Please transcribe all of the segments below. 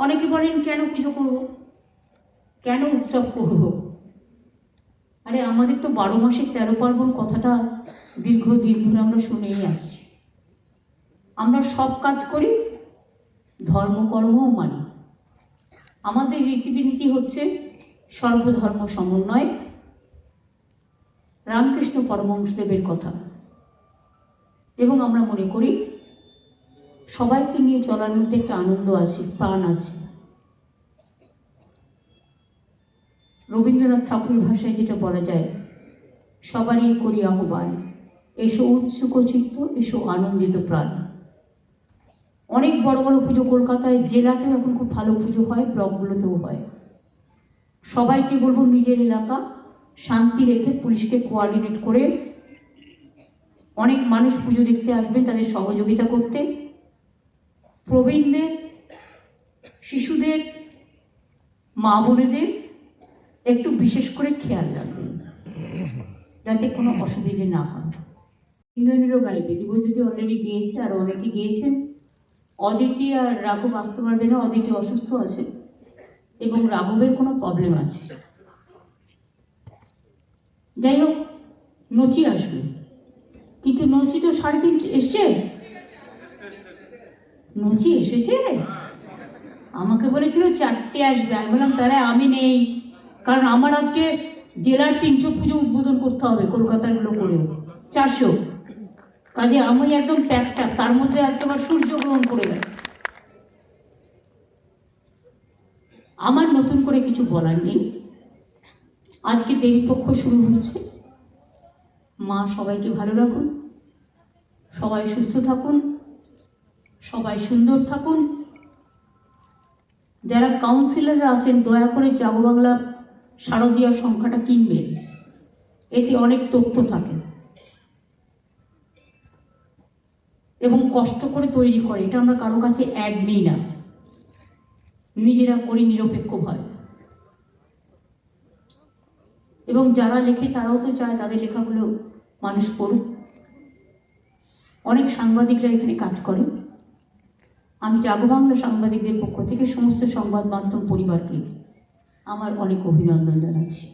অনেকে বলেন, কেন পুজো করব? কেন উৎসব করব? আরে, আমাদের তো বারো মাসের তেরো পার্বণ কথাটা দীর্ঘদিন ধরে আমরা শুনেই আসছি। আমরা সব কাজ করি ধর্মকর্মও মানি। আমাদের রীতিবিনীতি হচ্ছে সর্বধর্ম সমন্বয়। রামকৃষ্ণ পরমহংসদেবের কথা। এবং আমরা মনে করি সবাইকে নিয়ে চলার মধ্যে একটা আনন্দ আছে, প্রাণ আছে। রবীন্দ্রনাথ ঠাকুর ভাষায় যেটা বলা যায়, সবারই করি আহ্বান, এসো উৎসুক চিত্ত এসো আনন্দিত প্রাণ। অনেক বড় বড় পুজো কলকাতায়, জেলাতেও এখন খুব ভালো পুজো হয়, ব্লকগুলোতেও হয়। সবাইকে বলব নিজের এলাকা শান্তি রেখে পুলিশকে কোয়ার্ডিনেট করে অনেক মানুষ পুজো দেখতে আসবেন তাদের সহযোগিতা করতে। প্রবীণদের, শিশুদের, মা বোনেদের একটু বিশেষ করে খেয়াল রাখবেন যাতে কোনো অসুবিধে না হয়। ইন্দ্রনীলও গাইবে দিবজ্যোতি অলরেডি গিয়েছে, আর অনেকে গিয়েছেন, অদিতি আর রাঘব আসতে পারবে না, অদিতি অসুস্থ আছে এবং রাঘবের কোনো প্রবলেম আছে। যাই হোক নচি আসবে। কিন্তু নচি তো সাড়ে তিনটে, এসছে? নচি এসেছে? আমাকে বলেছিল, চারটে আসবে। আমি বললাম, তাহলে আমি নেই। কারণ আমার আজকে জেলার তিনশো পুজো উদ্বোধন করতে হবে কলকাতার কলকাতারগুলো করেও চারশো। কাজে আমি একদম ট্যাপটা তার মধ্যে একদম সূর্যগ্রহণ করে গেছে আমার নতুন করে কিছু বলার নেই। আজকে দেবীপক্ষ শুরু হচ্ছে। মা সবাইকে ভালো রাখুন। সবাই সুস্থ থাকুন। সবাই সুন্দর থাকুন। যারা কাউন্সিলররা আছেন, দয়া করে জাগো বাংলা শারদীয়ার সংখ্যাটা কিনবেন এতে অনেক তথ্য থাকে। এবং কষ্ট করে তৈরি করে, এটা আমরা কারও কাছে অ্যাড নিই না। নিজেরা করি নিরপেক্ষভাবে এবং যারা লেখে, তারাও তো চায় তাদের লেখাগুলো মানুষ পড়ুক। অনেক সাংবাদিকরা এখানে কাজ করে। আমি জাগো বাংলা সাংবাদিকদের পক্ষ থেকে সমস্ত সংবাদ মাধ্যম পরিবারকে। আমার অনেক অভিনন্দন জানাচ্ছি।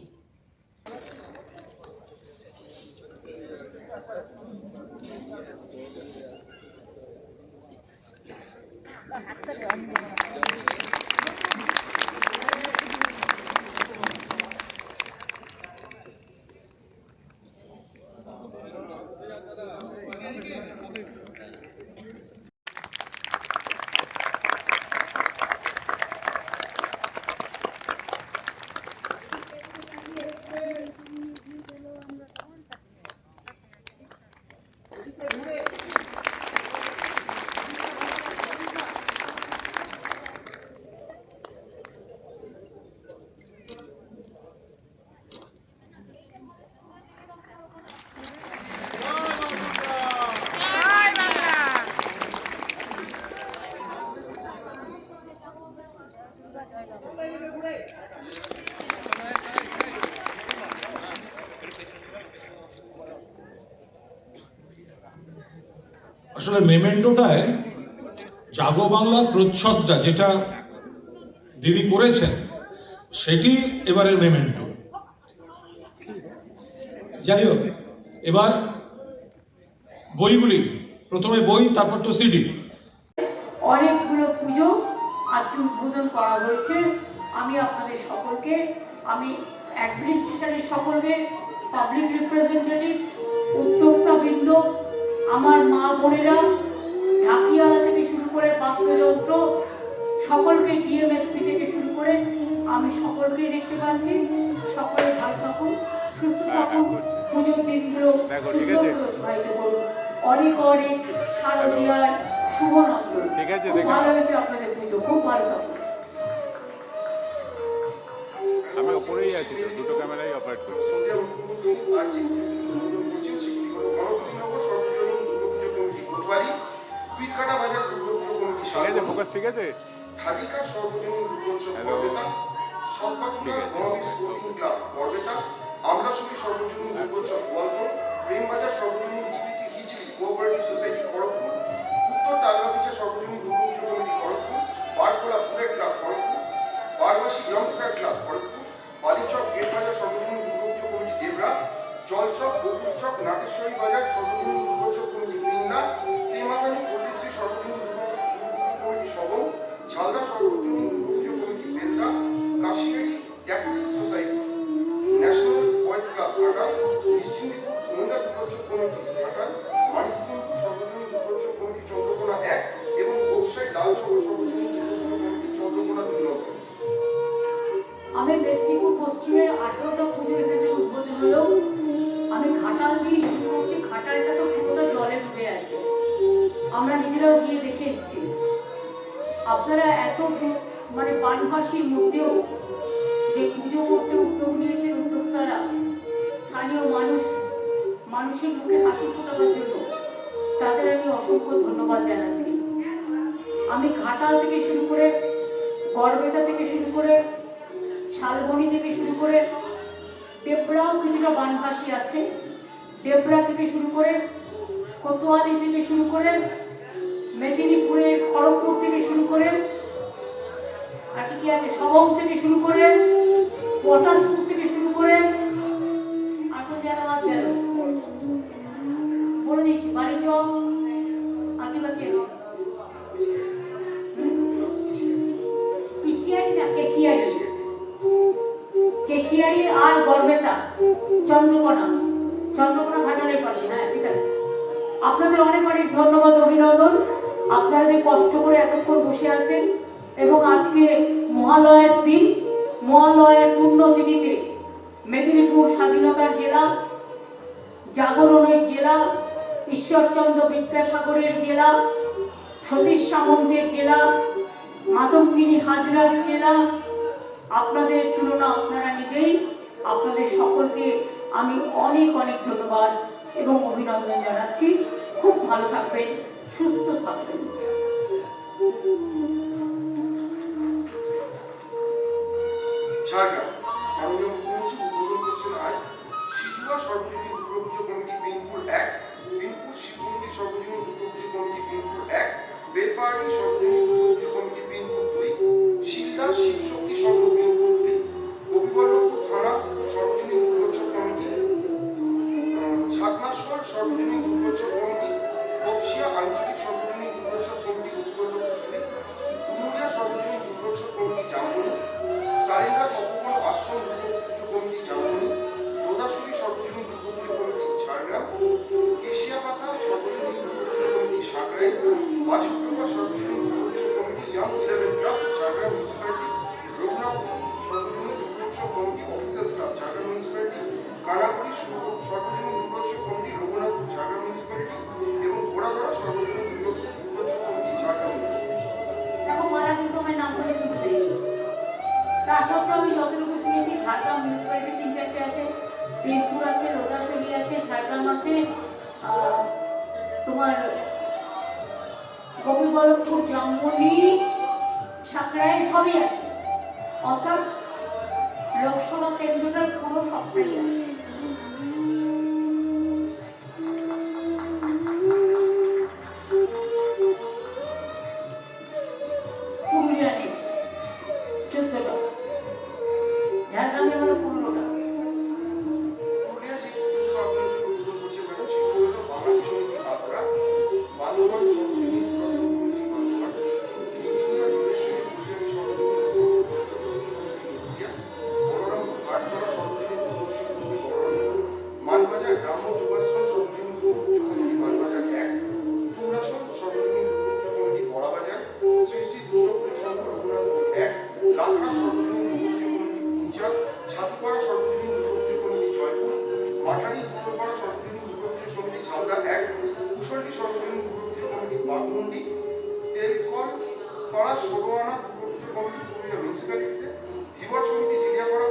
আসলে মেমেন্টোটায় জাগো বাংলার প্রচ্ছদটা যেটা দিদি করেছেন, সেটি এবারের মেমেন্টো। যাই হোক, এবার বইগুলি, প্রথমে বই, তারপর তো সিডি। অনেকগুলো পুজো আজকে উদ্বোধন করা হয়েছে। আমি আপনাদের সকলকে, আমি অ্যাডমিনিস্ট্রেশনের সকলকে পাবলিক রিপ্রেজেন্টেটিভ উদ্যোক্তাবৃন্দ বোনেরা ঢাকিয়ালা থেকে শুরু করে বাদ্যযন্ত্র সকলকে ডিএমএসপি থেকে শুরু করে আমি সকলকেই দেখতে পাচ্ছি। সকলে ভালো থাকুন সুস্থ থাকুন পুজোর দিনগুলো অতিবাহিত করুন। অনেক অনেক শারদীয়ার শুভ নন্দন। খুব ভালো হয়েছে আপনাদের পুজো খুব ভালো থাকুন আমি ওপরেই আছি তো দুটো ক্যামেরাই অপারেট করছি। ঠিক আছে ফোকাস ঠিক আছে? ঢালিকা সর্বজনীন দুর্গোৎসব ঠিক আছে। মহাবীর স্পোর্টিং ক্লাব বরবেতা আমরাশুলি সর্বজনীন দুর্গোৎসব গোয়ালপুর প্রেমবাজার সর্বজনীন আপনারা এত মানে বানভাসীর মধ্যেও যে পুজো করতে উদ্যোগ নিয়েছেন উদ্যোক্তারা, স্থানীয় মানুষ, মানুষের মুখে হাসি ফোটাবার জন্য তাদের আমি অসংখ্য ধন্যবাদ জানাচ্ছি। আমি ঘাটাল থেকে শুরু করে গড়বেতা থেকে শুরু করে শালবনি থেকে শুরু করে দেবরাও কিছুটা বানভাসী আছে। দেবরা থেকে শুরু করে কোতোয়ালি থেকে শুরু করে মেদিনীপুরের খড়গপুর থেকে শুরু করে, আর কি আছে সবং থেকে শুরু করে, পটাশপুর থেকে শুরু করে আর বলে দিচ্ছি, বাড়ি চক আর বাকি আছে। না, কেশিয়ারি? কেশিয়ারি আর গড়বেতা, চন্দ্রকোনা। চন্দ্রকোনা ঘাটালের পাশে হ্যাঁ ঠিক আছে। আপনাদের অনেক অনেক ধন্যবাদ, অভিনন্দন। আপনারা যে কষ্ট করে এতক্ষণ বসে আছেন এবং আজকে মহালয়ের দিন, মহালয়ের পূর্ণ তিথিতে মেদিনীপুর স্বাধীনতার জেলা, জাগরণের জেলা, ঈশ্বরচন্দ্র বিদ্যাসাগরের জেলা, সতীশ সামন্তের জেলা, মাতঙ্গিনী হাজরার জেলা, আপনাদের তুলনা আপনারা নিজেই আপনাদের সকলকে আমি অনেক অনেক ধন্যবাদ এবং অভিনন্দন জানাচ্ছি। খুব ভালো থাকবেন। সুস্থ থাকবেন ঝাড়গ্রাম মাননীয় বাছুপুরা সর্বজনীন Durgotsav committee young eleven club Jhargram municipality সত্ত্বেও আমি যতটুকু শুনেছি ঝাড়গ্রাম মিউনিসিপ্যালিটি তিন চারটে আছে বেনপুর আছে রোদাশলি আছে ঝাড়গ্রাম আছে তোমার গোপীবল্লভপুর জন্মনি সাঁকড়ায় সবই আছে। অর্থাৎ লোকসভা কেন্দ্রটার পুরো সবটাই আছে। পাড়া ষোলোয়ানা দুর্গাপুজো কমিটি পুরুলিয়া মিউনিসিপ্যালিটিতে ধীবর সমিতি জিরিয়াপাড়া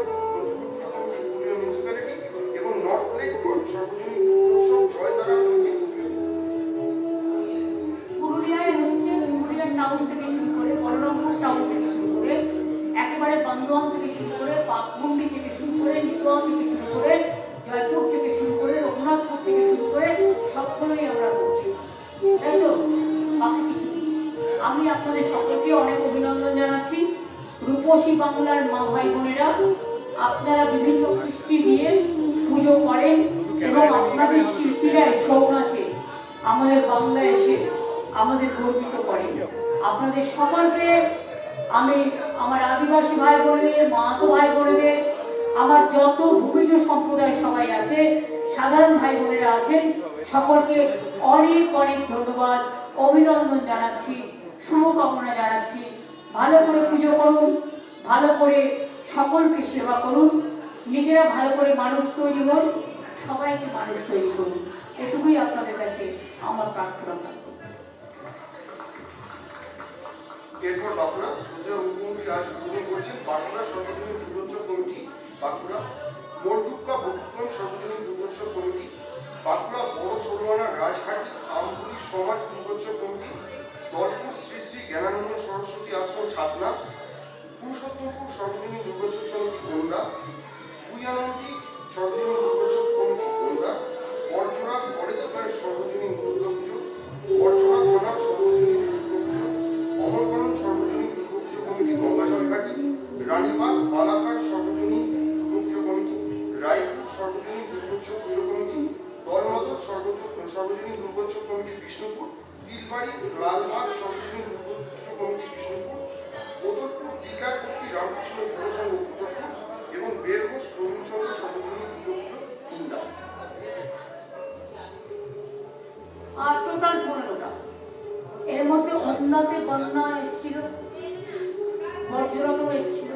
কমিটি পুরুলিয়া মিউনিসিপ্যালিটি এবং নর্থ লেক সর্বজনীন জয়দারা কমিটি পুরুলিয়ায় হচ্ছে পুরুলিয়ার টাউন থেকে শুরু করে বলরামপুর টাউন থেকে শুরু করে, একেবারে বান্দোয়ান থেকে শুরু করে বাঘমুন্ডি থেকে শুরু করে, নিকোয়া থেকে রূপসী বাংলার মা ভাই বোনেরা, আপনারা বিভিন্ন কৃষ্টি দিয়ে পুজো করেন এবং আপনাদের শিল্পীরাই ছৌ নাচে আমাদের বাংলায় এসে আমাদের গর্বিত করে। আপনাদের সকলকে আমি আমার আদিবাসী ভাই বোনেদের মাহাতো ভাই বোনেদের, আমার যত ভূমিজ সম্প্রদায়ের সবাই আছে, সাধারণ ভাই বোনেরা আছেন, সকলকে অনেক অনেক ধন্যবাদ, অভিনন্দন জানাচ্ছি, শুভকামনা জানাচ্ছি। ভালো করে পুজো করুন। ভালো করে সকলকে সেবা করুন। নিজেরা ভালো করে মানুষ তৈরি হন, সবাইকে মানুষ তৈরি করুন। এটুকুই আপনাদের কাছে আমার প্রার্থনা থাকবে। বাঁকুড়া বাঁকুড়া সমাজ দুর্গোৎসব কমিটি অন্যাতে বন্যা এসেছিল বজ্রতও এসেছিল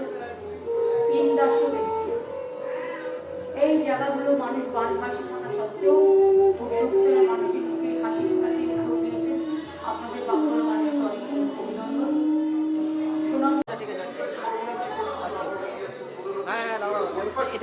ইন্দাসও এসেছিল। এই জায়গাগুলো মানুষ বাড়ি